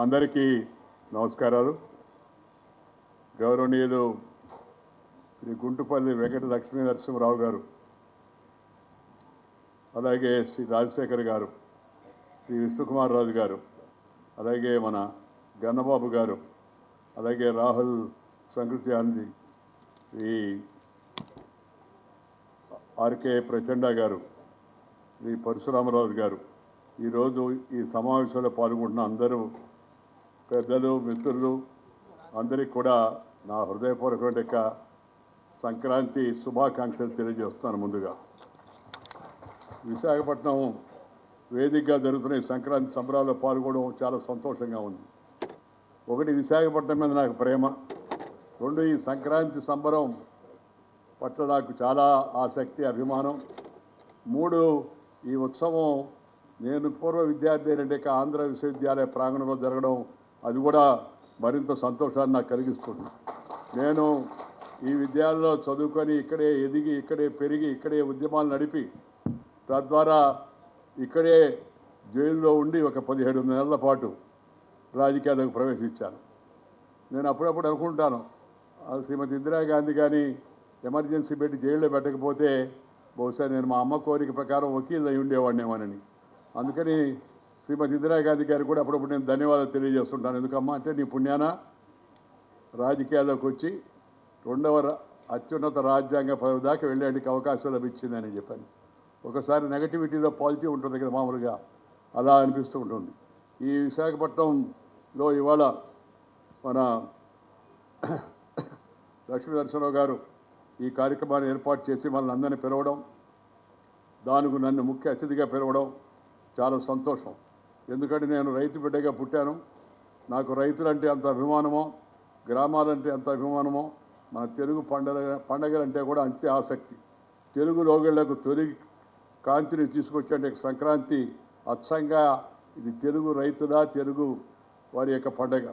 అందరికీ నమస్కారాలు. గౌరవనీయులు శ్రీ గుంటుపల్లి వెంకట లక్ష్మీ నరసింహరావు గారు అలాగే శ్రీ రాజశేఖర్ గారు శ్రీ విష్ణుకుమార్ రాజు గారు అలాగే మన గన్నబాబు గారు అలాగే రాహుల్ సంకృతి అంది శ్రీ ఆర్కే ప్రచండ గారు శ్రీ పరశురామరాజు గారు. ఈరోజు ఈ సమావేశంలో పాల్గొంటున్న అందరూ పెద్దలు మిత్రులు అందరికీ కూడా నా హృదయపూర్వక సంక్రాంతి శుభాకాంక్షలు తెలియజేస్తాను ముందుగా. విశాఖపట్నం వేదికగా జరుగుతున్న ఈ సంక్రాంతి సంబరాల్లో పాల్గొనడం చాలా సంతోషంగా ఉంది. ఒకటి విశాఖపట్నం మీద నాకు ప్రేమ రెండు ఈ సంక్రాంతి సంబరం పట్ల నాకు చాలా ఆసక్తి అభిమానం మూడు ఈ ఉత్సవం నేను పూర్వ విద్యార్థి అయిన ఆంధ్ర విశ్వవిద్యాలయ ప్రాంగణంలో జరగడం అది కూడా మరింత సంతోషాన్ని నాకు కలిగిస్తుంది. నేను ఈ విద్యాలయంలో చదువుకొని ఇక్కడే ఎదిగి ఇక్కడే పెరిగి ఇక్కడే ఉద్యమాలు నడిపి తద్వారా ఇక్కడే జైల్లో ఉండి ఒక పదిహేడు నెలల పాటు రాజకీయాలకు ప్రవేశించాను. నేను అప్పుడప్పుడు అనుకుంటాను శ్రీమతి ఇందిరాగాంధీ కానీ ఎమర్జెన్సీ పెట్టి జైల్లో పెట్టకపోతే బహుశా నేను మా అమ్మ కోరిక ప్రకారం వకీల్ అయి ఉండేవాడినేమోనని. అందుకని శ్రీమతి ఇందిరాగాంధీ గారు కూడా అప్పుడప్పుడు నేను ధన్యవాదాలు తెలియజేస్తుంటాను. ఎందుకమ్మా అంటే నీ పుణ్యాన రాజకీయాల్లోకి వచ్చి రెండవ అత్యున్నత రాజ్యాంగ పదవి దాకా వెళ్ళడానికి అవకాశం లభించిందని చెప్పాను. ఒకసారి నెగటివిటీలో పాజిటివ్ ఉంటుంది కదా మామూలుగా అలా అనిపిస్తూ ఉంటుంది. ఈ విశాఖపట్నంలో ఇవాళ మన లక్ష్మీ నరసింహరావు గారు ఈ కార్యక్రమాన్ని ఏర్పాటు చేసి మనల్ని అందరినీ పిలవడం దానికి నన్ను ముఖ్య అతిథిగా పిలవడం చాలా సంతోషం. ఎందుకంటే నేను రైతు బిడ్డగా పుట్టాను. నాకు రైతులంటే అంత అభిమానమో గ్రామాలంటే అంత అభిమానమో మన తెలుగు పండగ పండగలంటే కూడా అంతే ఆసక్తి. తెలుగు లోగళ్ళకు తొలి కాంతిని తీసుకొచ్చే సంక్రాంతి అచ్చంగా ఇది తెలుగు రైతుల తెలుగు వారి యొక్క పండగ.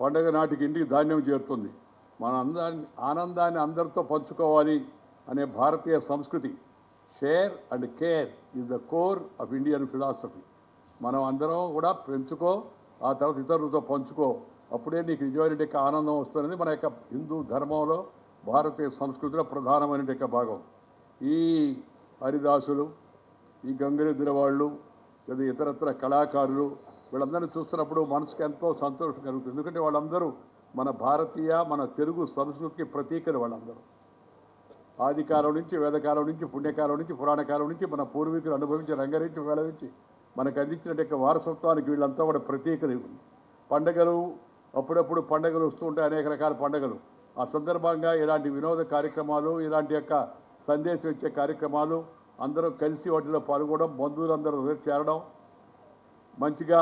పండగ నాటికి ఇంటికి ధాన్యం చేరుతుంది. మన అందాన్ని ఆనందాన్ని అందరితో పంచుకోవాలి అనే భారతీయ సంస్కృతి. Share and care is the core of Indian philosophy. మనం అందరం కూడా పెంచుకో ఆ తర్వాత ఇతరులతో పంచుకో. అప్పుడే నీకు నిజమైన యొక్క ఆనందం వస్తున్నది. మన యొక్క హిందూ ధర్మంలో భారతీయ సంస్కృతిలో ప్రధానమైన యొక్క భాగం. ఈ హరిదాసులు ఈ గంగిరెద్దుల వాళ్ళు లేదా ఇతరత్ర కళాకారులు వీళ్ళందరినీ చూస్తున్నప్పుడు మనసుకి ఎంతో సంతోషం కలుగుతుంది. ఎందుకంటే వాళ్ళందరూ మన భారతీయ మన తెలుగు సంస్కృతికి ప్రతీకలు వాళ్ళందరూ. ఆదికాలం నుంచి వేదకాలం నుంచి పుణ్యకాలం నుంచి పురాణకాలం నుంచి మన పూర్వీకులు అనుభవించి రంగరించి వేళవించి మనకు అందించిన యొక్క వారసత్వానికి వీళ్ళంతా కూడా ప్రత్యేకత ఇవి. పండగలు అప్పుడప్పుడు పండగలు వస్తూ ఉంటాయి అనేక రకాల పండగలు ఆ సందర్భంగా ఇలాంటి వినోద కార్యక్రమాలు ఇలాంటి యొక్క సందేశం ఇచ్చే కార్యక్రమాలు అందరూ కలిసి వాటిలో పాల్గొనడం బంధువులందరూ చేరడం మంచిగా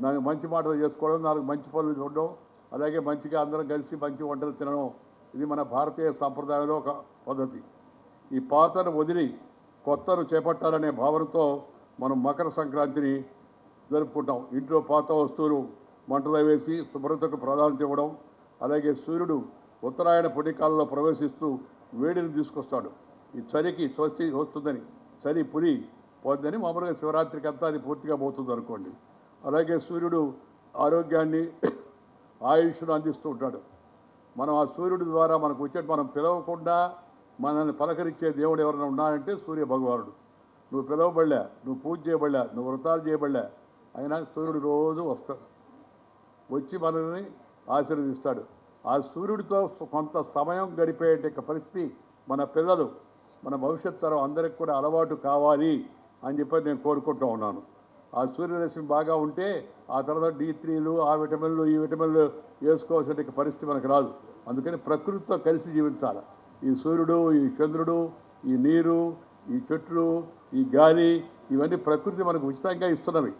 నాకు మంచి మాటలు చేసుకోవడం నాకు మంచి పనులు చూడడం అలాగే మంచిగా అందరం కలిసి మంచి వంటలు తినడం ఇది మన భారతీయ సాంప్రదాయంలో ఒక పద్ధతి ఈ పాతను వదిలి కొత్తను చేపట్టాలనే భావనతో మనం మకర సంక్రాంతిని జరుపుకుంటాం. ఇంట్లో పాత వస్తువులు మంటలు వేసి శుభ్రతకు ప్రాధాన్యత ఇవ్వడం అలాగే సూర్యుడు ఉత్తరాయణ పుణ్యకాలంలో ప్రవేశిస్తూ వేడిని తీసుకొస్తాడు. ఈ చలికి స్వస్తి వస్తుందని చలి పులి పోద్దని మామూలుగా శివరాత్రికి అంతా అది పూర్తిగా పోతుంది అనుకోండి. అలాగే సూర్యుడు ఆరోగ్యాన్ని ఆయుష్ను అందిస్తూ ఉంటాడు. మనం ఆ సూర్యుడి ద్వారా మనకు వచ్చే మనం పిలవకుండా మనల్ని పలకరించే దేవుడు ఎవరైనా ఉన్నారంటే సూర్య భగవానుడు నువ్వు పిలవబడలే నువ్వు పూజ చేయబడలే నువ్వు వ్రతాలు చేయబడలే అయినా సూర్యుడు రోజు వస్తాడు. వచ్చి మనల్ని ఆశీర్వదిస్తాడు. ఆ సూర్యుడితో కొంత సమయం గడిపే పరిస్థితి మన పిల్లలు మన భవిష్యత్ తరం అందరికి కూడా అలవాటు కావాలి అని చెప్పి నేను కోరుకుంటూ ఉన్నాను. ఆ సూర్యరశ్మి బాగా ఉంటే ఆ తర్వాత డి త్రీలు ఆ విటమిన్లు ఈ విటమిన్లు వేసుకోవాల్సిన పరిస్థితి మనకు రాదు. అందుకని ప్రకృతితో కలిసి జీవించాలి. ఈ సూర్యుడు ఈ చంద్రుడు ఈ నీరు ఈ చెట్లు ఈ గాలి ఇవన్నీ ప్రకృతి మనకు ఉచితంగా ఇస్తున్నవి.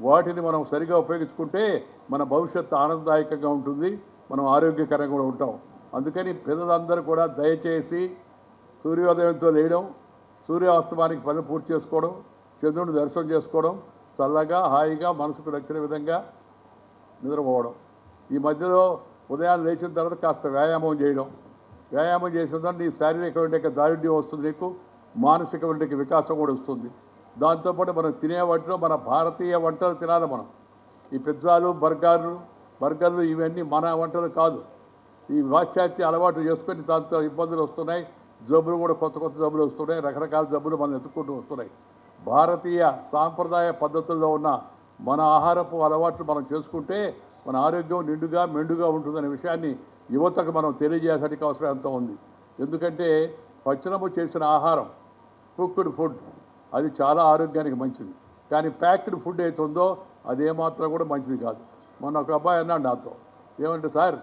వాటిని మనం సరిగా ఉపయోగించుకుంటే మన భవిష్యత్తు ఆనందదాయకంగా ఉంటుంది మనం ఆరోగ్యకరంగా కూడా ఉంటాం. అందుకని పిల్లలందరూ కూడా దయచేసి సూర్యోదయంతో లేయడం సూర్యాస్తమానికి పనులు పూర్తి చేసుకోవడం చంద్రుని దర్శనం చేసుకోవడం చల్లగా హాయిగా మనసుకు నచ్చిన విధంగా నిద్రపోవడం. ఈ మధ్యలో ఉదయాన్నే లేచిన తర్వాత కాస్త వ్యాయామం చేయడం. వ్యాయామం చేసిన తర్వాత నీ శారీరకమైన దారుణ్యం వస్తుంది నీకు. మానసికమైన వికాసం కూడా వస్తుంది. దాంతోపాటు మనం తినే వాటిలో మన భారతీయ వంటలు తినాలి మనం. ఈ పిజ్జాలు బర్గర్లు బర్గర్లు ఇవన్నీ మన వంటలు కాదు. ఈ పాశ్చాత్య అలవాటు చేసుకొని దాంతో ఇబ్బందులు వస్తున్నాయి. జబ్బులు కూడా కొత్త కొత్త జబ్బులు వస్తున్నాయి. రకరకాల జబ్బులు మనం ఎత్తుకుంటూ వస్తున్నాయి. భారతీయ సాంప్రదాయ పద్ధతుల్లో ఉన్న మన ఆహారపు అలవాట్లు మనం చేసుకుంటే మన ఆరోగ్యం నిండుగా మెండుగా ఉంటుందనే విషయాన్ని యువతకు మనం తెలియజేయడానికి అవసరం ఎంతో ఉంది. ఎందుకంటే పచ్చనము చేసిన ఆహారం కుక్డ్ ఫుడ్. అది చాలా ఆరోగ్యానికి మంచిది. కానీ ప్యాక్డ్ ఫుడ్ అయితే ఉందో అది ఏమాత్రం కూడా మంచిది కాదు. మొన్న ఒక అబ్బాయి అన్నాడు నాతో ఏమంటే సార్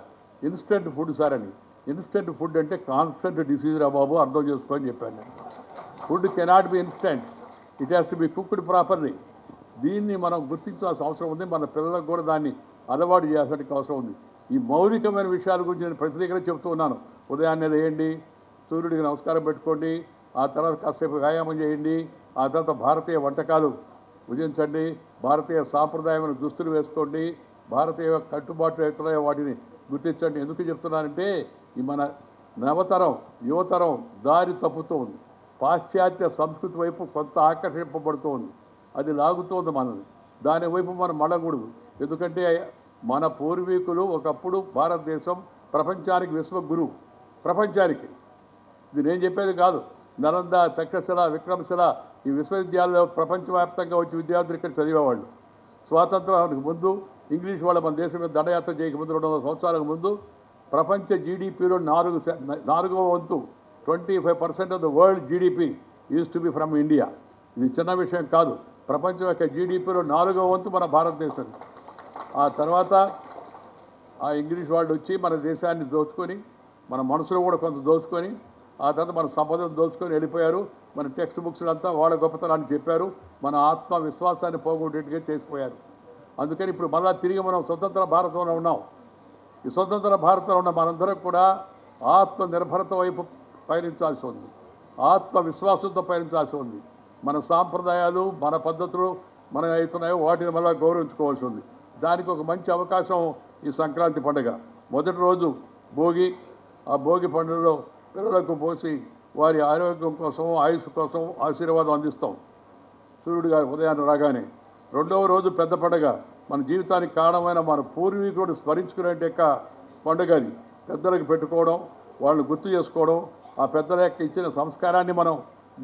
ఇన్స్టెంట్ ఫుడ్ సార్ అని. ఇన్స్టెంట్ ఫుడ్ అంటే కాన్స్టెంట్ డిసీజ్ రా బాబు అర్థం చేసుకొని చెప్పాను నేను food cannot be instant. It has to be cooked properly. దీన్ని మనం గుర్తించాల్సిన అవసరం ఉంది. మన పిల్లలకు కూడా దాన్ని అలవాటు చేయాల్సిన అవసరం ఉంది. ఈ మౌలికమైన విషయాల గురించి నేను ప్రతి దగ్గర చెప్తూ ఉన్నాను. ఉదయాన్నే లేయండి. సూర్యుడికి నమస్కారం పెట్టుకోండి. ఆ తర్వాత కాసేపు వ్యాయామం చేయండి. ఆ తర్వాత భారతీయ వంటకాలు భుజించండి. భారతీయ సాంప్రదాయమైన దుస్తులు వేసుకోండి. భారతీయ కట్టుబాట్లు ఎత్తున్నాయో వాటిని గుర్తించండి. ఎందుకు చెప్తున్నానంటే ఈ మన నవతరం యువతరం దారి తప్పుతోంది. పాశ్చాత్య సంస్కృతి వైపు కొంత ఆకర్షింపబడుతోంది. అది లాగుతోంది మనల్ని. దాని వైపు మనం మడకూడదు ఎందుకంటే మన పూర్వీకులు ఒకప్పుడు భారతదేశం ప్రపంచానికి విశ్వగురువు ప్రపంచానికి. ఇది నేను చెప్పేది కాదు. నలంద తక్షశిల విక్రమశిల ఈ విశ్వవిద్యాలయంలో ప్రపంచవ్యాప్తంగా వచ్చి విద్యార్థులు ఇక్కడ చదివేవాళ్ళు. స్వాతంత్రానికి ముందు ఇంగ్లీష్ వాళ్ళ మన దేశం మీద దండయాత్ర చేయక ముందు రెండు వందల సంవత్సరాలకు ముందు ప్రపంచ జీడిపిలో నాలుగు నాలుగవ వంతు twenty five percent of the world GDP is to be from India ఇది చిన్న విషయం కాదు. ప్రపంచం యొక్క జీడిపిలో నాలుగవ వంతు మన భారతదేశం. ఆ తర్వాత ఆ ఇంగ్లీష్ వాళ్ళు వచ్చి మన దేశాన్ని దోచుకొని మన మనసులో కూడా కొంత దోచుకొని ఆ తర్వాత మన సంపదను దోచుకొని వెళ్ళిపోయారు. మన టెక్స్ట్ బుక్స్ అంతా వాళ్ళ గొప్పతనాన్ని చెప్పారు. మన ఆత్మవిశ్వాసాన్ని పోగొట్టేట్టుగా చేసిపోయారు. అందుకని ఇప్పుడు మళ్ళా తిరిగి మనం స్వతంత్ర భారతంలో ఉన్నాం. ఈ స్వతంత్ర భారతంలో ఉన్న మనందరం కూడా ఆత్మనిర్భరత వైపు పయనించాల్సి ఉంది. ఆత్మవిశ్వాసంతో పయనించాల్సి ఉంది. మన సాంప్రదాయాలు మన పద్ధతులు మన అవుతున్నాయో వాటిని మళ్ళీ గౌరవించుకోవాల్సి ఉంది. దానికి ఒక మంచి అవకాశం ఈ సంక్రాంతి పండుగ. మొదటి రోజు భోగి ఆ భోగి పండుగలో పిల్లలకు పోసి వారి ఆరోగ్యం కోసం ఆయుష్ కోసం ఆశీర్వాదం అందిస్తాం. సూర్యుడు గారి ఉదయాన్నే రాగానే రెండవ రోజు పెద్ద పండుగ. మన జీవితానికి కారణమైన మన పూర్వీకుడు స్మరించుకునే యొక్క పండుగ అది. పెద్దలకు పెట్టుకోవడం వాళ్ళని గుర్తు చేసుకోవడం ఆ పెద్దల యొక్క ఇచ్చిన సంస్కారాన్ని మనం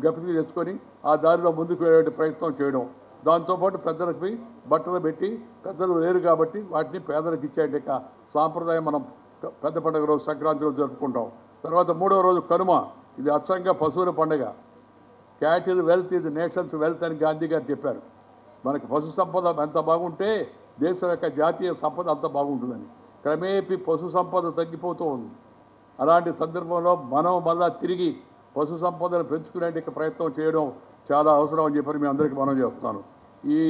గపికి తెచ్చుకొని ఆ దారిలో ముందుకు వెళ్ళే ప్రయత్నం చేయడం. దాంతోపాటు పెద్దలకి బట్టలు పెట్టి పెద్దలు లేరు కాబట్టి వాటిని పేదలకు ఇచ్చే యొక్క సాంప్రదాయం మనం పెద్ద పండుగ రోజు సంక్రాంతి రోజు జరుపుకుంటాం. తర్వాత మూడవ రోజు కనుమ. ఇది అచ్చంగా పశువుల పండుగ. క్యాటిల్ వెల్త్ ఇది నేషన్స్ వెల్త్ అని గాంధీ గారు చెప్పారు. మనకి పశు సంపద ఎంత బాగుంటే దేశం యొక్క జాతీయ సంపద అంత బాగుంటుందని. క్రమేపీ పశు సంపద తగ్గిపోతూ ఉంది. అలాంటి సందర్భంలో మనం మళ్ళా తిరిగి పశు సంపదను పెంచుకునేందుకు ప్రయత్నం చేయడం చాలా అవసరం అని చెప్పి మీ అందరికీ మనం చేస్తాను ఈ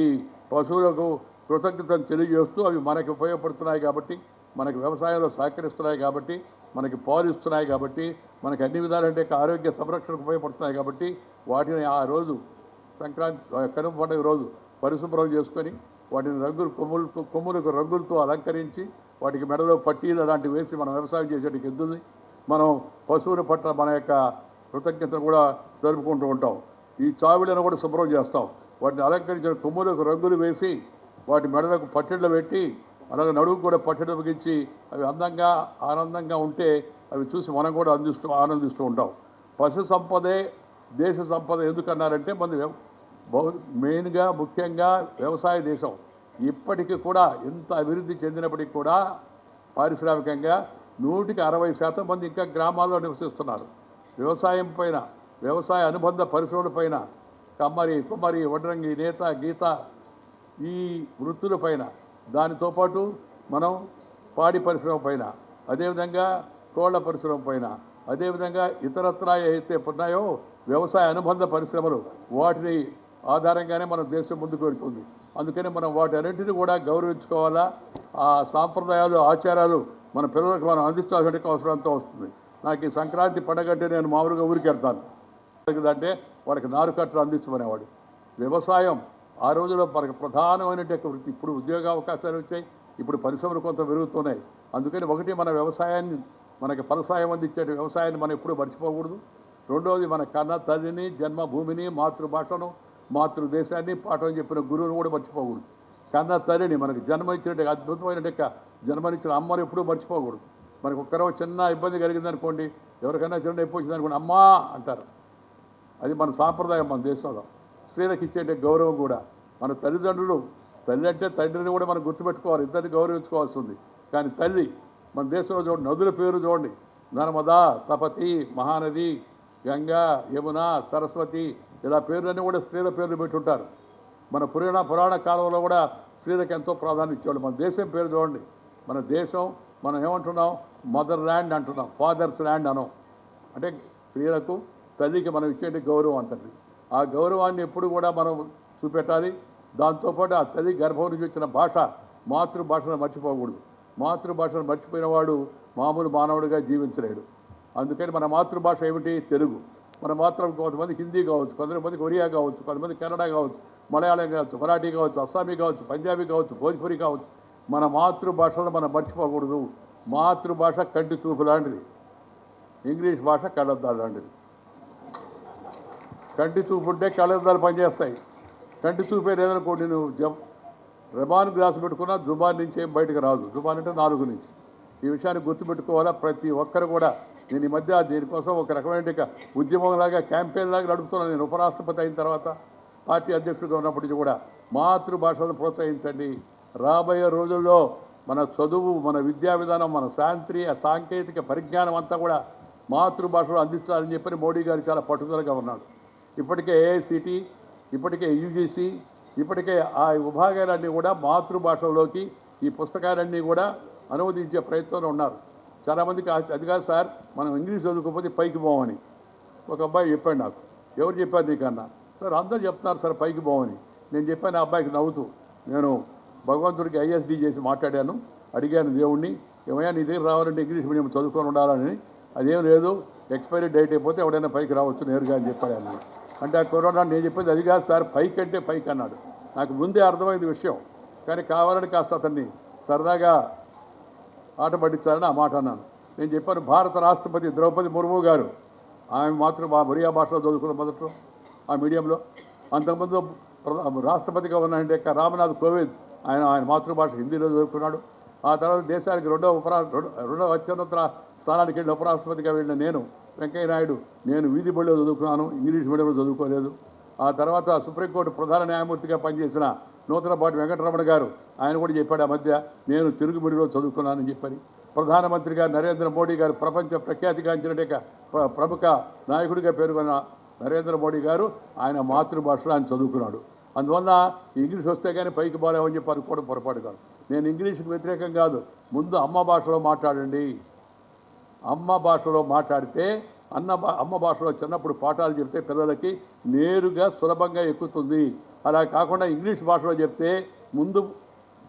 పశువులకు కృతజ్ఞతను తెలియజేస్తూ అవి మనకి ఉపయోగపడుతున్నాయి కాబట్టి మనకి వ్యవసాయంలో సహకరిస్తున్నాయి కాబట్టి మనకి పాలు ఇస్తున్నాయి కాబట్టి మనకి అన్ని విధాలంటే ఆరోగ్య సంరక్షణకు ఉపయోగపడుతున్నాయి కాబట్టి వాటిని ఆ రోజు సంక్రాంతి కనుమ పండుగ రోజు పరిశుభ్రం చేసుకొని వాటిని రంగులు కొమ్ములతో కొమ్ములకు రంగులతో అలంకరించి వాటికి మెడలో పట్టీలు అలాంటివి వేసి మనం వ్యవసాయం చేసేటికి ఎద్దుల్ని మనం పశువుల పట్ల మన యొక్క కృతజ్ఞతను కూడా జరుపుకుంటూ ఉంటాం. ఈ చావిళ్ళను కూడా శుభ్రం చేస్తాం. వాటిని అలంకరించిన కొమ్ములకు రంగులు వేసి వాటి మెడలకు పట్టిళ్ళు పెట్టి మనకు నడువు కూడా పట్టడం బిగించి అవి అందంగా ఆనందంగా ఉంటే అవి చూసి మనం కూడా అందిస్తూ ఆనందిస్తూ ఉంటాం. పశు సంపదే దేశ సంపద ఎందుకన్నారంటే మన బహు మెయిన్గా ముఖ్యంగా వ్యవసాయ దేశం. ఇప్పటికీ కూడా ఎంత అభివృద్ధి చెందినప్పటికీ కూడా పారిశ్రామికంగా నూటికి అరవై శాతం మంది ఇంకా గ్రామాల్లో నివసిస్తున్నారు. వ్యవసాయం పైన వ్యవసాయ అనుబంధ పరిశ్రమల పైన కమ్మరి కుమ్మరి వడ్రంగి నేత గీత ఈ వృత్తుల పైన దానితో పాటు మనం పాడి పరిశ్రమ పైన అదేవిధంగా కోళ్ళ పరిశ్రమ పైన అదేవిధంగా ఇతరత్రా అయితే ఉన్నాయో వ్యవసాయ అనుబంధ పరిశ్రమలు వాటిని ఆధారంగానే మన దేశం ముందుకు వెళ్తుంది. అందుకని మనం వాటి అన్నింటినీ కూడా గౌరవించుకోవాలా. ఆ సాంప్రదాయాలు ఆచారాలు మన పిల్లలకు మనం అందించాల్సిన అవసరంతో వస్తుంది. నాకు ఈ సంక్రాంతి పండగ అంటే నేను మామూలుగా ఊరికి వెళ్తాను. అంటే వాడికి నారు కట్టలు అందించమనేవాడు. వ్యవసాయం ఆ రోజుల్లో మనకు ప్రధానమైనటువంటి వృత్తి. ఇప్పుడు ఉద్యోగ అవకాశాలు వచ్చాయి ఇప్పుడు పరిశ్రమలు కొంత పెరుగుతున్నాయి. అందుకని ఒకటి మన వ్యవసాయాన్ని మనకి ఫలసాయం అందించే వ్యవసాయాన్ని మనం ఎప్పుడూ మర్చిపోకూడదు. రెండవది మన కన్న తల్లిని జన్మభూమిని మాతృభాషను మాతృదేశాన్ని పాఠం చెప్పిన గురువుని కూడా మర్చిపోకూడదు. కన్న తల్లిని మనకు జన్మనిచ్చినట్టు అద్భుతమైన జన్మనిచ్చిన అమ్మని ఎప్పుడూ మర్చిపోకూడదు. మనకు ఒక్కరో చిన్న ఇబ్బంది కలిగిందనుకోండి ఎవరికైనా చిన్న నొప్పి వచ్చిందనుకోండి అమ్మా అంటారు. అది మన సాంప్రదాయం మన దేశంలో. స్త్రీలకు ఇచ్చే గౌరవం కూడా. మన తల్లిదండ్రులు తల్లి అంటే తండ్రిని కూడా మనం గుర్తుపెట్టుకోవాలి. ఇద్దరిని గౌరవించుకోవాల్సి ఉంది కానీ తల్లి మన దేశంలో చూడండి నదుల పేరు చూడండి. నర్మదా తపతి మహానది గంగా యమున సరస్వతి ఇలా పేర్లన్నీ కూడా స్త్రీల పేర్లు పెట్టుంటారు. మన పురాణ పురాణ కాలంలో కూడా స్త్రీలకు ఎంతో ప్రాధాన్యత ఇచ్చేవాళ్ళు. మన దేశం పేరు చూడండి. మన దేశం మనం ఏమంటున్నాం? మదర్ ల్యాండ్ అంటున్నాం. ఫాదర్స్ ల్యాండ్ అనం అంటే స్త్రీలకు తల్లికి మనం ఇచ్చే గౌరవం అంతటి. ఆ గౌరవాన్ని ఎప్పుడు కూడా మనం చూపెట్టాలి. దాంతోపాటు ఆ తల్లి గర్భం నుంచి వచ్చిన భాష మాతృభాషను మర్చిపోకూడదు. మాతృభాషను మర్చిపోయిన వాడు మామూలు మానవుడిగా జీవించలేడు. అందుకని మన మాతృభాష ఏమిటి? తెలుగు. మన మాత్రం కొంతమంది హిందీ కావచ్చు కొంతమంది ఒరియా కావచ్చు కొంతమంది కన్నడ కావచ్చు మలయాళం కావచ్చు మరాఠీ కావచ్చు అస్సామీ కావచ్చు పంజాబీ కావచ్చు భోజ్పురి కావచ్చు. మన మాతృభాషను మనం మర్చిపోకూడదు. మాతృభాష కంటి చూపు లాంటిది. ఇంగ్లీష్ భాష కళ్ళద్దాలు లాంటిది. కంటి చూపు ఉంటే కళ్ళద్దాలు పనిచేస్తాయి. కంటి చూపే లేదనుకోండి నువ్వు జబ్ రెబాన్ గ్లాస్ పెట్టుకున్నా జుబాన్ నుంచి ఏం బయటకు రాదు. జుబాన్ అంటే నాలుగు నుంచి. ఈ విషయాన్ని గుర్తుపెట్టుకోవాలా ప్రతి ఒక్కరు కూడా. నేను ఈ మధ్య దీనికోసం ఒక రకమైన ఉద్యమం ఉద్యమంలాగా క్యాంపెయిన్ లాగా నడుపుతున్నాను నేను. ఉపరాష్ట్రపతి అయిన తర్వాత పార్టీ అధ్యక్షుడిగా ఉన్నప్పటి నుంచి కూడా మాతృభాషను ప్రోత్సహించండి. రాబోయే రోజుల్లో మన చదువు మన విద్యా విధానం మన శాంత్రీయ సాంకేతిక పరిజ్ఞానం అంతా కూడా మాతృభాషలో అందించాలని చెప్పని మోడీ గారు చాలా పట్టుదలగా ఉన్నాడు. ఇప్పటికే ఏఐసిటి ఇప్పటికే యూజీసీ ఇప్పటికే ఆ విభాగాలన్నీ కూడా మాతృభాషలోకి ఈ పుస్తకాలన్నీ కూడా అనువదించే ప్రయత్నంలో ఉన్నారు. చాలామందికి ఆ- అది కాదు సార్ మనం ఇంగ్లీష్ చదువుకోకపోతే పైకి పోమని. ఒక అబ్బాయి చెప్పాడు నాకు ఎవరు చెప్పారు నీకన్నా? సార్ అందరూ చెప్తున్నారు సార్ పైకి పోమని. నేను చెప్పాను ఆ అబ్బాయికి నవ్వుతూ నేను భగవంతుడికి ఐఎస్డి చేసి మాట్లాడాను అడిగాను దేవుణ్ణి ఏమయ్యా నీ దగ్గర రావాలంటే ఇంగ్లీష్ మీడియం చదువుకొని ఉండాలని. అదేం లేదు ఎక్స్పైరీ డేట్ అయిపోతే ఎవడైనా పైకి రావచ్చు నేరుగా అని చెప్పాడు అంటే ఆ కరోనా నేను చెప్పేది అది కాదు సార్ పైకి అంటే పైకి అన్నాడు. నాకు ముందే అర్థమైంది విషయం. కానీ కావాలని కాస్త అతన్ని సరదాగా ఆట పట్టించాలని ఆ మాట అన్నాను. నేను చెప్పాను భారత రాష్ట్రపతి ద్రౌపది ముర్ము గారు ఆమె మాత్రం మా ఒరియా భాషలో చదువుకున్న మొదట్లో ఆ మీడియంలో. అంతకుముందు ప్రధా- రాష్ట్రపతిగా ఉన్నాయంటే రామనాథ్ కోవింద్ ఆయన ఆయన మాతృభాష హిందీలో చదువుకున్నాడు. ఆ తర్వాత దేశానికి రెండో ఉపరా రెండో- అత్యున్నత స్థానానికి వెళ్ళిన ఉపరాష్ట్రపతిగా వెళ్ళిన నేను వెంకయ్య నాయుడు నేను వీధి బడిలో చదువుకున్నాను ఇంగ్లీష్ మీడియంలో చదువుకోలేదు. ఆ తర్వాత సుప్రీంకోర్టు ప్రధాన న్యాయమూర్తిగా పనిచేసిన నూతనపాటి వెంకటరమణ గారు ఆయన కూడా చెప్పాడు ఆ మధ్య నేను తెలుగు మీడియంలో చదువుకున్నానని చెప్పని. ప్రధానమంత్రిగా నరేంద్ర మోడీ గారు ప్రపంచ ప్రఖ్యాతిగాంచిన ప్రముఖ నాయకుడిగా పేర్కొన్న నరేంద్ర మోడీ గారు ఆయన మాతృభాషలో ఆయన చదువుకున్నాడు. అందువల్ల ఇంగ్లీష్ వస్తే కానీ పైకి పోలేమని చెప్పి అనుకోవడం పొరపాటు కాదు. నేను ఇంగ్లీష్కి వ్యతిరేకం కాదు. ముందు అమ్మ భాషలో మాట్లాడండి. అమ్మ భాషలో మాట్లాడితే అన్న భా- అమ్మ భాషలో చిన్నప్పుడు పాఠాలు చెప్తే పిల్లలకి నేరుగా సులభంగా ఎక్కుతుంది. అలా కాకుండా ఇంగ్లీష్ భాషలో చెప్తే ముందు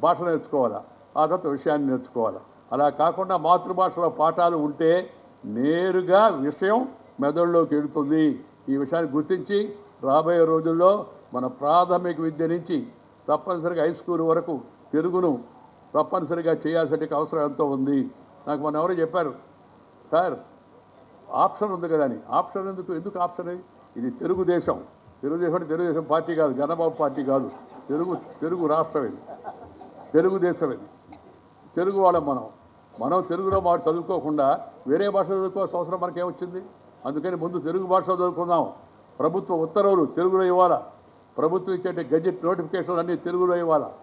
భాష నేర్చుకోవాలా? ఆ తర్వాత విషయాన్ని నేర్చుకోవాలా? అలా కాకుండా మాతృభాషలో పాఠాలు ఉంటే నేరుగా విషయం మెదడులోకి వెళుతుంది ఈ విషయాన్ని గుర్తించి రాబోయే రోజుల్లో మన ప్రాథమిక విద్య నుంచి తప్పనిసరిగా హై స్కూల్ వరకు తెలుగును తప్పనిసరిగా చేయాల్సిన అవసరం ఎంతో ఉంది. నాకు మొన్న ఎవరో చెప్పారు సార్ ఆప్షన్ ఉంది కదా అని. ఆప్షన్ ఎందుకు ఎందుకు ఆప్షన్? ఇది? తెలుగుదేశం తెలుగుదేశం అంటే తెలుగుదేశం పార్టీ కాదు గణబాబు పార్టీ కాదు. తెలుగు తెలుగు రాష్ట్రం ఇది. తెలుగుదేశం ఇది. తెలుగు వాళ్ళం మనం. మనం తెలుగులో మాట చదువుకోకుండా వేరే భాష చదువుకోవాల్సిన అవసరం మనకేమొచ్చింది? అందుకని ముందు తెలుగు భాషలో చదువుకుందాం. ప్రభుత్వ ఉత్తర్వులు తెలుగులో ఇవ్వాలా? ప్రభుత్వం ఇచ్చే గజెట్ నోటిఫికేషన్లు అన్నీ తెలుగులో ఇవ్వాలా?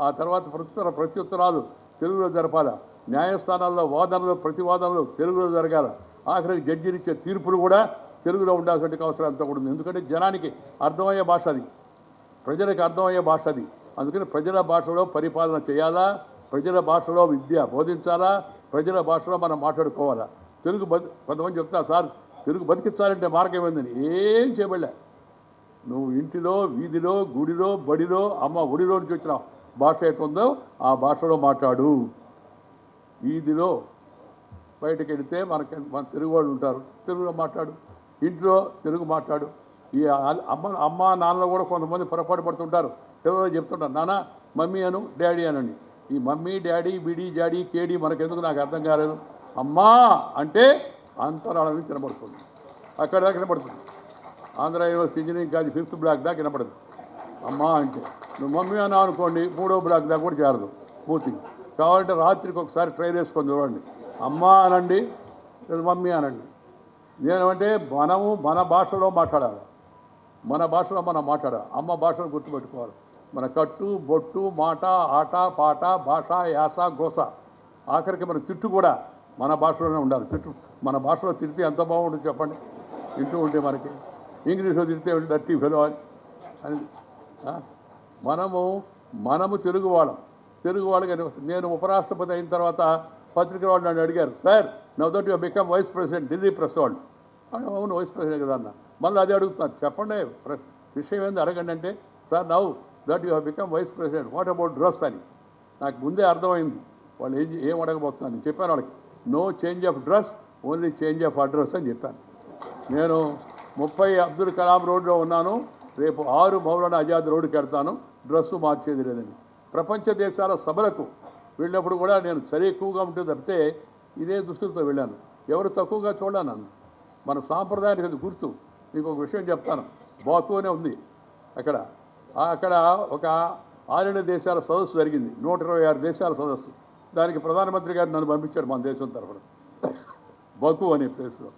ఆ తర్వాత ప్రత్యుత్తర ప్రత్యుత్తరాలు తెలుగులో జరపాల. న్యాయస్థానాల్లో వాదనలు ప్రతివాదనలు తెలుగులో జరగాల. ఆఖరికి జడ్జీలు ఇచ్చే తీర్పులు కూడా తెలుగులో ఉండాల్సిన అవసరం అంతా కూడా ఉంది. ఎందుకంటే జనానికి అర్థమయ్యే భాష అది. ప్రజలకు అర్థమయ్యే భాష అది. అందుకని ప్రజల భాషలో పరిపాలన చేయాలా? ప్రజల భాషలో విద్య బోధించాలా? ప్రజల భాషలో మనం మాట్లాడుకోవాలా? తెలుగు బతి కొంతమంది చెప్తా సార్ తెలుగు బతికించాలంటే మార్గం ఏందని? ఏం చేయబడలే. నువ్వు ఇంటిలో వీధిలో గుడిలో బడిలో అమ్మ ఒడిలో నుంచి వచ్చినావు. భాష అయితే ఉందో ఆ భాషలో మాట్లాడు. వీధిలో బయటకు వెళితే మనకి మన తెలుగు వాళ్ళు ఉంటారు తెలుగులో మాట్లాడు. ఇంట్లో తెలుగు మాట్లాడు. ఈ అమ్మ అమ్మ నాన్నలు కూడా కొంతమంది పొరపాటు పడుతుంటారు. తెలుగులో చెప్తుంటారు నాన్న మమ్మీ అను డాడీ అనండి. ఈ మమ్మీ డాడీ బిడి జాడీ కేడి మనకెందుకు నాకు అర్థం కాలేదు. అమ్మా అంటే అంతరాళం నుంచి వినబడుతుంది అక్కడ దాకా కనబడుతుంది. Andhra university engineering college fifth block దాకా కనబడదు. అమ్మా అంటే. నువ్వు మమ్మీ అన్నావు అనుకోండి మూడో బ్లాక్ దాకా కూడా చేరదు పూర్తి. కావాలంటే రాత్రికి ఒకసారి ట్రైన్ వేసుకొని చూడండి. అమ్మ అనండి లేదా మమ్మీ అనండి. నేనంటే మనము మన భాషలో మాట్లాడాలి. మన భాషలో మనం మాట్లాడాలి. అమ్మ భాషను గుర్తుపెట్టుకోవాలి. మన కట్టు బొట్టు మాట ఆట పాట భాష యాస గోస. ఆఖరికి మన తిట్టు కూడా మన భాషలోనే ఉండాలి. తిట్టు మన భాషలో తిడితే ఎంత బాగుంటుంది చెప్పండి. వింటూ ఉంటే మనకి. ఇంగ్లీష్లో తిడితే డర్టీ ఫెలో అని. అని మనము మనము తెలుగు వాళ్ళం తెలుగు వాళ్ళకి నేను ఉపరాష్ట్రపతి అయిన తర్వాత పత్రిక వాళ్ళు నన్ను అడిగారు sir now that you become vice president Delhi press వాళ్ళు. అవును వైస్ ప్రెసిడెంట్ కదా అన్న. మళ్ళీ అదే అడుగుతాను చెప్పండి విషయం ఏంది అడగండి అంటే sir now that you become vice president what about dress అని. నాకు ముందే అర్థమైంది వాళ్ళు ఏం ఏం అడగబోతున్నాను చెప్పాను వాళ్ళకి. No change of dress only change of address అని చెప్పాను. నేను ముప్పై అబ్దుల్ కలాం రోడ్లో ఉన్నాను రేపు ఆరు మౌలానా ఆజాద్ రోడ్డుకి వెళ్తాను. డ్రెస్సు మార్చేది లేదని. ప్రపంచ దేశాల సభలకు వెళ్ళినప్పుడు కూడా నేను చలి ఎక్కువగా ఉంటుంది తప్పితే ఇదే దుస్తులతో వెళ్ళాను. ఎవరు తక్కువగా చూడాను నన్ను? మన సాంప్రదాయానికి అది గుర్తు. మీకు ఒక విషయం చెప్తాను. బాకునే ఉంది. అక్కడ అక్కడ ఒక ఆరేడు దేశాల సదస్సు జరిగింది. నూట ఇరవై ఆరు దేశాల సదస్సు. దానికి ప్రధానమంత్రి గారు నన్ను పంపించారు మన దేశం తరఫున. బకు అనే ప్లేస్లో.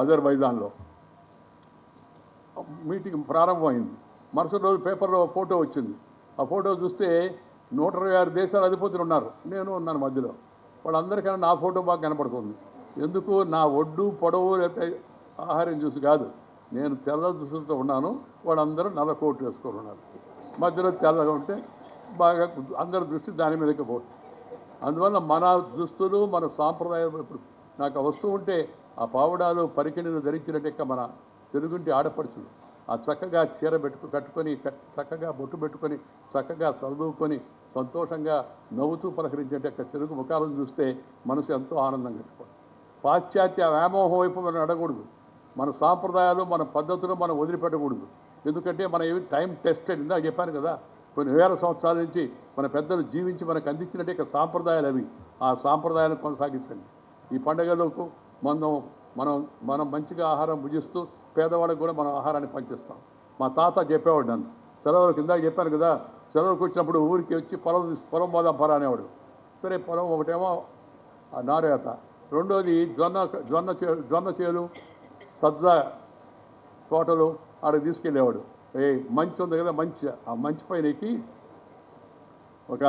అజర్బైజాన్లో. మీటింగ్ ప్రారంభమైంది. మరుసటి రోజు పేపర్లో ఫోటో వచ్చింది. ఆ ఫోటో చూస్తే నూట ఇరవై ఆరు దేశాల అధిపతులు ఉన్నారు. నేను ఉన్నాను మధ్యలో. వాళ్ళందరికైనా నా ఫోటో బాగా కనపడుతుంది. ఎందుకు? నా ఒడ్డు పొడవు లేకపోతే ఆహారం చూసి కాదు. నేను తెల్ల దుస్తులతో ఉన్నాను. వాళ్ళందరూ నల్ల కోట్ వేసుకొని ఉన్నారు. మధ్యలో తెల్లగా ఉంటే బాగా అందరి దృష్టి దాని మీదకి పోతుంది. అందువల్ల మన దుస్తులు మన సాంప్రదాయం ఇప్పుడు నాకు వస్తూ వస్తువు ఉంటే ఆ పావుడాలు పరికిణీలు ధరించినట్టు మన తెలుగుంటి ఆడపడుచులు. ఆ చక్కగా చీర పెట్టుకు కట్టుకొని చక్కగా బొట్టు పెట్టుకొని చక్కగా చదువుకొని సంతోషంగా నవ్వుతూ పలకరించేట తెలుగు ముఖాలను చూస్తే మనసు ఎంతో ఆనందంగా గడిచిపోతుంది పాశ్చాత్య వ్యామోహం వైపు మనం అడగకూడదు మన సాంప్రదాయాలు మన పద్ధతులు మనం వదిలిపెట్టకూడదు. ఎందుకంటే మన ఏమి టైం టెస్టెడ్ ఇందాక చెప్పాను కదా కొన్ని వేల సంవత్సరాల నుంచి మన పెద్దలు జీవించి మనకు అందించినట్టే ఇక సాంప్రదాయాలు అవి. ఆ సాంప్రదాయాలను కొనసాగించండి. ఈ పండుగలకు మనం మనం మనం మంచిగా ఆహారం భుజిస్తూ పేదవాడికి కూడా మనం ఆహారాన్ని పంచిస్తాం. మా తాత చెప్పేవాడు నన్ను. సెలవులకు ఇందాక చెప్పాను కదా సెలవులకు వచ్చినప్పుడు ఊరికి వచ్చి పొలం పొలం పోదాం పరా అనేవాడు. సరే పొలం ఒకటేమో ఆ నారేత రెండోది జొన్న జొన్న చే జొన్న చేలు సజ్జ తోటలు ఆడికి తీసుకెళ్ళేవాడు. ఏ మంచి ఉంది కదా మంచి. ఆ మంచి పైన ఎక్కి ఒక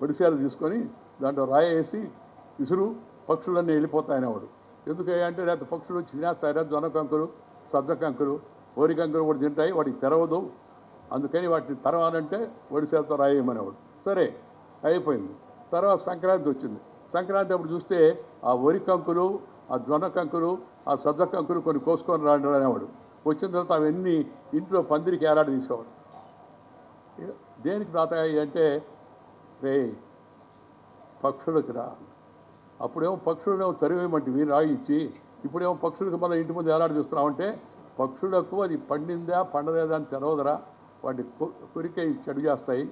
ఒడిశాలు తీసుకొని దాంట్లో రాయి వేసి విసురు పక్షులన్నీ వెళ్ళిపోతాయనేవాడు ఎందుకంటే అంటే లేకపోతే పక్షులు వచ్చి తినేస్తాయి? జొన్న కంకులు. సజ్జ కంకులు వరి కంకులు కూడా తింటాయి వాటికి తెరవదు. అందుకని వాటిని తెరవాలంటే ఒడిశాలతో రాయమనేవాడు. సరే అయిపోయింది. తర్వాత సంక్రాంతి వచ్చింది. సంక్రాంతి అప్పుడు చూస్తే ఆ వరి కంకులు ఆ జొన్న కంకులు ఆ సజ్జ కంకులు కొన్ని కోసుకొని రాడు అనేవాడు. వచ్చిన తర్వాత అవన్నీ ఇంట్లో పందిరికి ఏలాడి తీసేవాడు. దేనికి తాతయ్య అంటే రే పక్షులకు రా. అప్పుడేమో పక్షులనేమో తరివేయమంటే రాయి ఇచ్చి ఇప్పుడేమో పక్షులకు మన ఇంటి ముందు ఏలాడు చూస్తున్నామంటే పక్షులకు అది పండిందా పండలేదా అని తెలవదరా. వాటి కొరికే చెడు చేస్తాయి.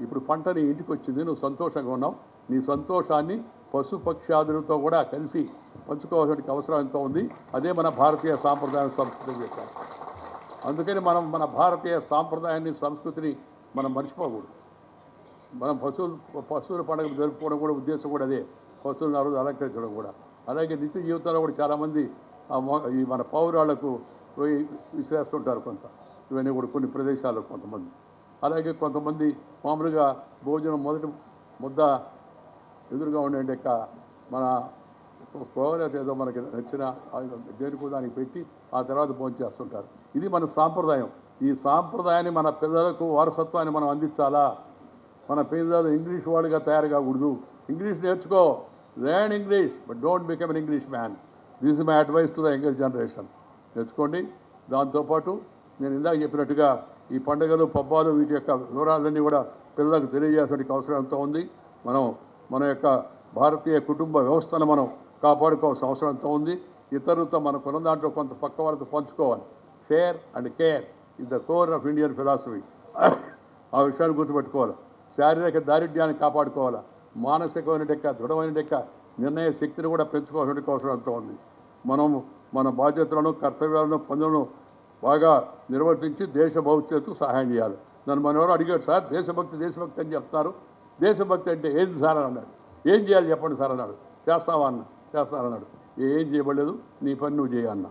ఇప్పుడు పంట నీ ఇంటికి వచ్చింది నువ్వు సంతోషంగా ఉన్నావు. నీ సంతోషాన్ని పశు పక్షాదులతో కూడా కలిసి పంచుకోవాల్సిన అవసరం ఎంతో ఉంది. అదే మన భారతీయ సాంప్రదాయ సంస్కృతి చెప్పారు అందుకని మనం మన భారతీయ సాంప్రదాయాన్ని సంస్కృతిని మనం మర్చిపోకూడదు. మనం పశువులు పశువుల పండుగ జరుపుకోవడం కూడా ఉద్దేశం కూడా అదే. పశువులను ఆ రోజు అలంకరించడం కూడా. అలాగే నిత్య జీవితంలో కూడా చాలామంది ఈ మన పౌరాలకు పోయి విసిరేస్తుంటారు కొంత. ఇవన్నీ కూడా కొన్ని ప్రదేశాల్లో కొంతమంది. అలాగే కొంతమంది మామూలుగా భోజనం మొదటి ముద్ద ఎదురుగా ఉండే యొక్క మన కోవలేత ఏదో మనకి నచ్చిన దేనికో దానికి పెట్టి ఆ తర్వాత భోజనం చేస్తుంటారు. ఇది మన సాంప్రదాయం. ఈ సాంప్రదాయాన్ని మన పిల్లలకు వారసత్వాన్ని మనం అందించాలా? మన పిల్లలు ఇంగ్లీష్ వాళ్ళుగా తయారు కాకూడదు ఇంగ్లీష్ నేర్చుకో. Learn English but don't become an English man this is my advice to the younger generation నేర్చుకోండి. దాంతోపాటు నేను ఇందాక చెప్పినట్టుగా ఈ పండుగలు పబ్బాలు వీటి యొక్క వివరాలన్నీ కూడా పిల్లలకు తెలియజేసే అవసరం ఎంతో ఉంది. మనం మన యొక్క భారతీయ కుటుంబ వ్యవస్థను మనం కాపాడుకోవాల్సిన అవసరం ఎంతో ఉంది. ఇతరులతో మనకున్న దాంట్లో కొంత పక్క వాళ్ళతో పంచుకోవాలి. Share and care is the core of Indian philosophy ఆ విషయాన్ని గుర్తుపెట్టుకోవాలి. శారీరక దారిద్ర్యాన్ని కాపాడుకోవాలి? మానసికమైన యొక్క దృఢమైన యొక్క నిర్ణయ శక్తిని కూడా పెంచుకోవాల్సిన అవసరం ఎంతో ఉంది. మనం మన బాధ్యతలను కర్తవ్యాలను పనులను బాగా నిర్వర్తించి దేశ భవిష్యత్తుకు సహాయం చేయాలి. నన్ను మనవరు అడిగాడు సార్ దేశభక్తి దేశభక్తి అని చెప్తారు. దేశభక్తి అంటే ఏంది సార్ అని అన్నాడు ఏం చేయాలి చెప్పండి సార్ అన్నాడు. చేస్తావా అన్న. చేస్తానన్నాడు ఏం చేయబడలేదు నీ పని నువ్వు చేయన్న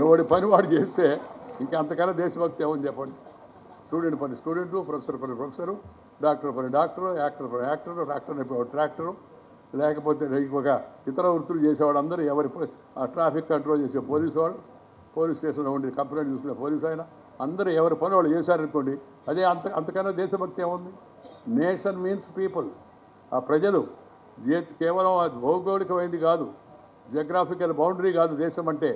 ఎవడి పని వాడు చేస్తే ఇంకా అంతకన్నా దేశభక్తి ఏమని చెప్పండి. స్టూడెంట్ పని. స్టూడెంటు ప్రొఫెసర్ పని. ప్రొఫెసరు డాక్టర్ పని డాక్టరు యాక్టర్ పని యాక్టరు ట్రాక్టర్ అయిపోయాడు ట్రాక్టరు. లేకపోతే ఒక ఇతర వృత్తులు చేసేవాడు అందరూ ఎవరి ఆ ట్రాఫిక్ కంట్రోల్ చేసే పోలీసు వాళ్ళు పోలీస్ స్టేషన్లో ఉండి కంప్లైంట్ చూసుకునే పోలీసు ఆయన. అందరూ ఎవరి పని వాళ్ళు చేశారనుకోండి అదే అంత అంతకన్నా దేశభక్తి ఏముంది? Nation means people. ఆ ప్రజలు కేవలం అది భౌగోళికమైంది కాదు జగ్రాఫికల్ బౌండరీ కాదు దేశం అంటే.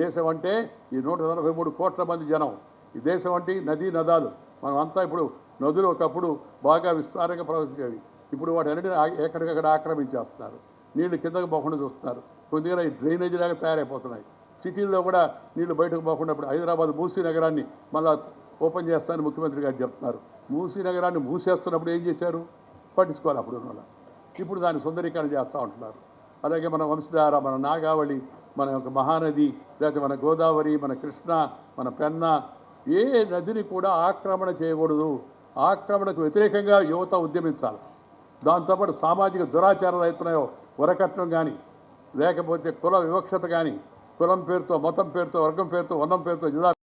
దేశం అంటే ఈ నూట నలభై మూడు కోట్ల మంది జనం. ఈ దేశం అంటే నదీ నదాలు. మనం అంతా ఇప్పుడు నదులు ఒకప్పుడు బాగా విస్తారంగా ప్రవహించేవి. ఇప్పుడు వాటి అన్నిటిని ఎక్కడికక్కడ ఆక్రమించేస్తున్నారు. నీళ్ళు కిందకు పోకుండా చూస్తున్నారు. కొద్దిగా ఈ డ్రైనేజీ లాగా తయారైపోతున్నాయి. సిటీల్లో కూడా నీళ్ళు బయటకు పోకుండా ఇప్పుడు హైదరాబాద్ మూసీ నగరాన్ని మళ్ళా ఓపెన్ చేస్తానని ముఖ్యమంత్రి గారు చెప్తున్నారు. మూసీ నగరాన్ని మూసేస్తున్నప్పుడు ఏం చేశారు? పట్టించుకోవాలి అప్పుడు ఉన్న ఇప్పుడు దాన్ని సుందరీకరణ చేస్తూ ఉంటున్నారు. అలాగే మన వంశధార మన నాగావళి మన యొక్క మహానది లేకపోతే మన గోదావరి మన కృష్ణ మన పెన్న ఏ నదిని కూడా ఆక్రమణ చేయకూడదు. ఆక్రమణకు వ్యతిరేకంగా యువత ఉద్యమించాలి. దాంతోపాటు సామాజిక దురాచారాలు అవుతున్నాయో వరకట్నం కానీ లేకపోతే కుల వివక్షత కానీ కులం పేరుతో మతం పేరుతో వర్గం పేరుతో వర్ణం పేరుతో జిల్లా